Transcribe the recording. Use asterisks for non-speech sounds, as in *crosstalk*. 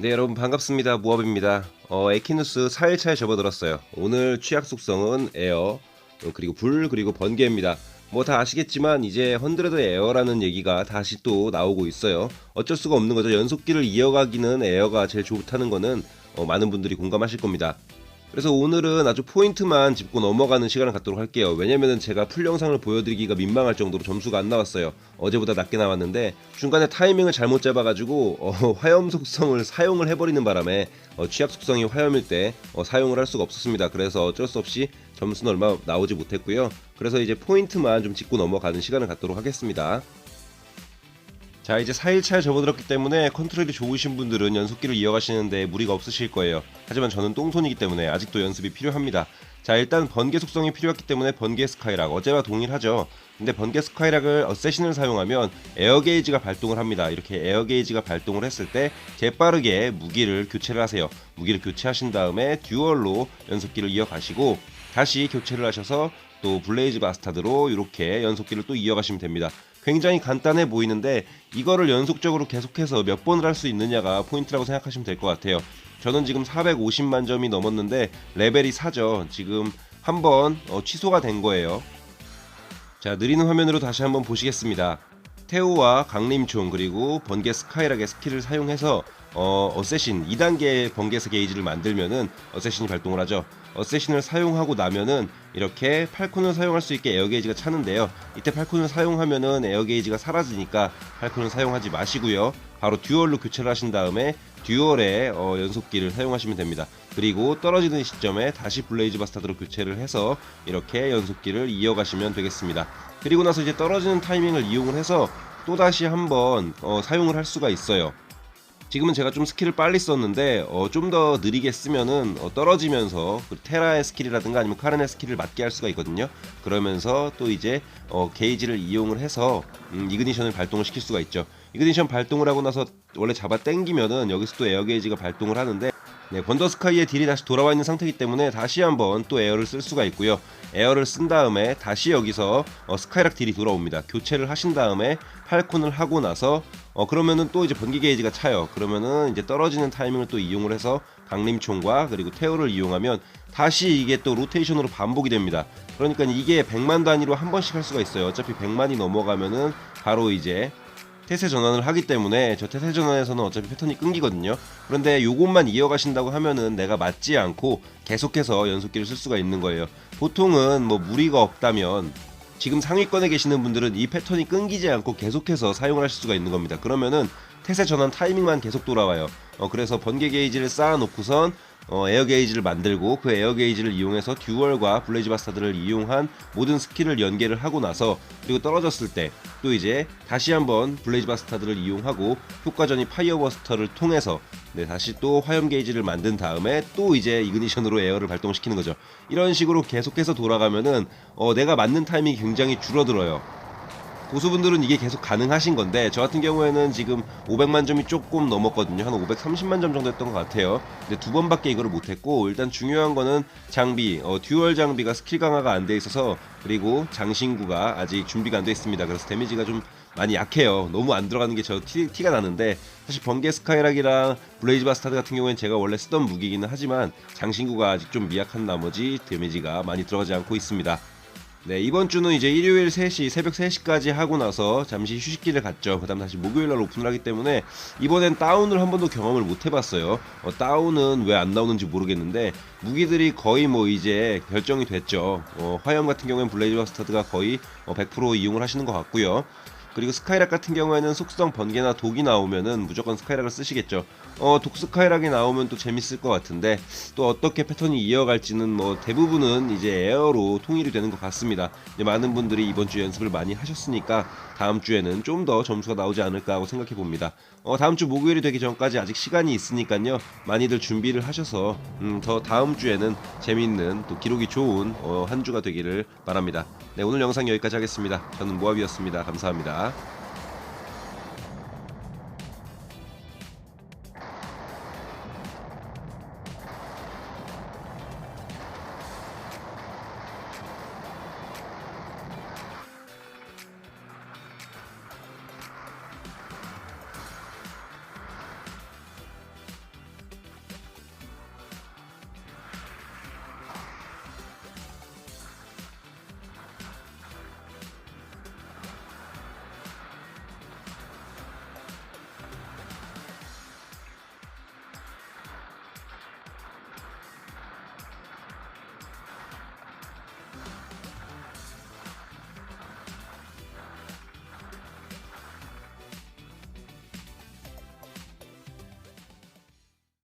네 여러분 반갑습니다. 무업입니다. 어, 에키누스 4일차에 접어들었어요. 오늘 취약 속성은 에어 어, 그리고 불 그리고 번개입니다. 뭐 다 아시겠지만 이제 헌드레드 에어라는 얘기가 다시 또 나오고 있어요. 어쩔 수가 없는 거죠. 연속기를 이어가기는 에어가 제일 좋다는 거는 어, 많은 분들이 공감하실 겁니다 그래서 오늘은 아주 포인트만 짚고 넘어가는 시간을 갖도록 할게요. 왜냐면은 제가 풀 영상을 보여드리기가 민망할 정도로 점수가 안 나왔어요. 어제보다 낮게 나왔는데 중간에 타이밍을 잘못 잡아가지고 어, *laughs* 화염 속성을 사용을 해버리는 바람에 어, 취약 속성이 화염일 때 어, 사용을 할 수가 없었습니다. 그래서 어쩔 수 없이 점수는 얼마 나오지 못했고요. 그래서 이제 포인트만 좀 짚고 넘어가는 시간을 갖도록 하겠습니다. 자 이제 4일차에 접어들었기 때문에 컨트롤이 좋으신 분들은 연속기를 이어가시는데 무리가 없으실 거예요. 하지만 저는 똥손이기 때문에 아직도 연습이 필요합니다. 자 일단 번개 속성이 필요했기 때문에 번개 스카이락 어제와 동일하죠. 근데 번개 스카이락을 어세신을 사용하면 에어 게이지가 발동을 합니다. 이렇게 에어 게이지가 발동을 했을 때 재빠르게 무기를 교체를 하세요. 무기를 교체하신 다음에 듀얼로 연속기를 이어가시고 다시 교체를 하셔서 또 블레이즈 바스타드로 이렇게 연속기를 또 이어가시면 됩니다 굉장히 간단해 보이는데 이거를 연속적으로 계속해서 몇 번을 할 수 있느냐가 포인트라고 생각하시면 될 것 같아요. 저는 지금 450만 점이 넘었는데 레벨이 4죠. 지금 한번 어, 취소가 된 거예요. 자 느리는 화면으로 다시 한번 보시겠습니다. 테오와 강림총 그리고 번개 스카이락의 스킬을 사용해서 어, 어세신 2단계 번개스 게이지를 만들면은 어세신이 발동을 하죠. 어세신을 사용하고 나면은 이렇게 팔콘을 사용할 수 있게 에어 게이지가 차는데요. 이때 팔콘을 사용하면은 에어 게이지가 사라지니까 팔콘을 사용하지 마시고요. 바로 듀얼로 교체를 하신 다음에 듀얼의 어, 연속기를 사용하시면 됩니다. 그리고 떨어지는 시점에 다시 블레이즈 바스타드로 교체를 해서 이렇게 연속기를 이어가시면 되겠습니다. 그리고 나서 이제 떨어지는 타이밍을 이용을 해서 또다시 한번 어, 사용을 할 수가 있어요. 지금은 제가 좀 스킬을 빨리 썼는데 어, 좀 더 느리게 쓰면은 어, 떨어지면서 그 테라의 스킬이라든가 아니면 카렌의 스킬을 맞게 할 수가 있거든요. 그러면서 또 이제 어, 게이지를 이용을 해서 음, 이그니션을 발동을 시킬 수가 있죠. 이그니션 발동을 하고 나서 원래 잡아 당기면은 여기서 또 에어 게이지가 발동을 하는데 네, 번더스카이의 딜이 다시 돌아와 있는 상태이기 때문에 다시 한번 또 에어를 쓸 수가 있고요. 에어를 쓴 다음에 다시 여기서 어, 스카이락 딜이 돌아옵니다. 교체를 하신 다음에 팔콘을 하고 나서 어, 그러면은 또 이제 번개 게이지가 차요. 그러면은 이제 떨어지는 타이밍을 또 이용을 해서 강림총과 그리고 테오를 이용하면 다시 이게 또 로테이션으로 반복이 됩니다. 그러니까 이게 100만 단위로 한 번씩 할 수가 있어요. 어차피 100만이 넘어가면은 바로 이제 태세 전환을 하기 때문에 저 태세 전환에서는 어차피 패턴이 끊기거든요. 그런데 요것만 이어가신다고 하면은 내가 맞지 않고 계속해서 연속기를 쓸 수가 있는 거예요. 보통은 뭐 무리가 없다면 지금 상위권에 계시는 분들은 이 패턴이 끊기지 않고 계속해서 사용을 하실 수가 있는 겁니다. 그러면은 태세 전환 타이밍만 계속 돌아와요. 어, 그래서 번개 게이지를 쌓아놓고선 어, 에어 게이지를 만들고 그 에어 게이지를 이용해서 듀얼과 블레이즈 바스타드를 이용한 모든 스킬을 연계를 하고 나서 그리고 떨어졌을 때 또 이제 다시 한번 블레이즈 바스타드를 이용하고 효과전이 파이어 버스터를 통해서 네, 다시 또 화염 게이지를 만든 다음에 또 이제 이그니션으로 에어를 발동시키는 거죠. 이런 식으로 계속해서 돌아가면은 어, 내가 맞는 타이밍이 굉장히 줄어들어요. 고수분들은 이게 계속 가능하신 건데 저 같은 경우에는 지금 500만 점이 조금 넘었거든요. 한 530만 점 정도 했던 것 같아요. 근데 두 번밖에 이거를 못했고 일단 중요한 거는 장비 어, 듀얼 장비가 스킬 강화가 안 돼 있어서 그리고 장신구가 아직 준비가 안 돼 있습니다. 그래서 데미지가 좀 많이 약해요. 너무 안 들어가는 게 저 티가 나는데 사실 번개 스카이락이랑 블레이즈 바스타드 같은 경우에는 제가 원래 쓰던 무기기는 하지만 장신구가 아직 좀 미약한 나머지 데미지가 많이 들어가지 않고 있습니다 네, 이번 주는 이제 일요일 3시, 새벽 3시까지 하고 나서 잠시 휴식기를 갖죠. 그 다음 다시 목요일날 오픈을 하기 때문에 이번엔 다운을 한 번도 경험을 못 해봤어요. 어, 다운은 왜 안 나오는지 모르겠는데 무기들이 거의 뭐 이제 결정이 됐죠. 어, 화염 같은 경우엔 블레이즈 버스타드가 거의 어, 100% 이용을 하시는 것 같고요. 그리고 스카이락 같은 경우에는 속성 번개나 독이 나오면은 무조건 스카이락을 쓰시겠죠. 어, 독 스카이락이 나오면 또 재밌을 것 같은데 또 어떻게 패턴이 이어갈지는 뭐 대부분은 이제 에어로 통일이 되는 것 같습니다. 많은 분들이 이번 주 연습을 많이 하셨으니까 다음 주에는 좀 더 점수가 나오지 않을까 하고 생각해 봅니다. 어, 다음 주 목요일이 되기 전까지 아직 시간이 있으니까요. 많이들 준비를 하셔서 음, 더 다음 주에는 재미있는 또 기록이 좋은 어, 한 주가 되기를 바랍니다. 네, 오늘 영상 여기까지 하겠습니다. 저는 모압이었습니다. 감사합니다.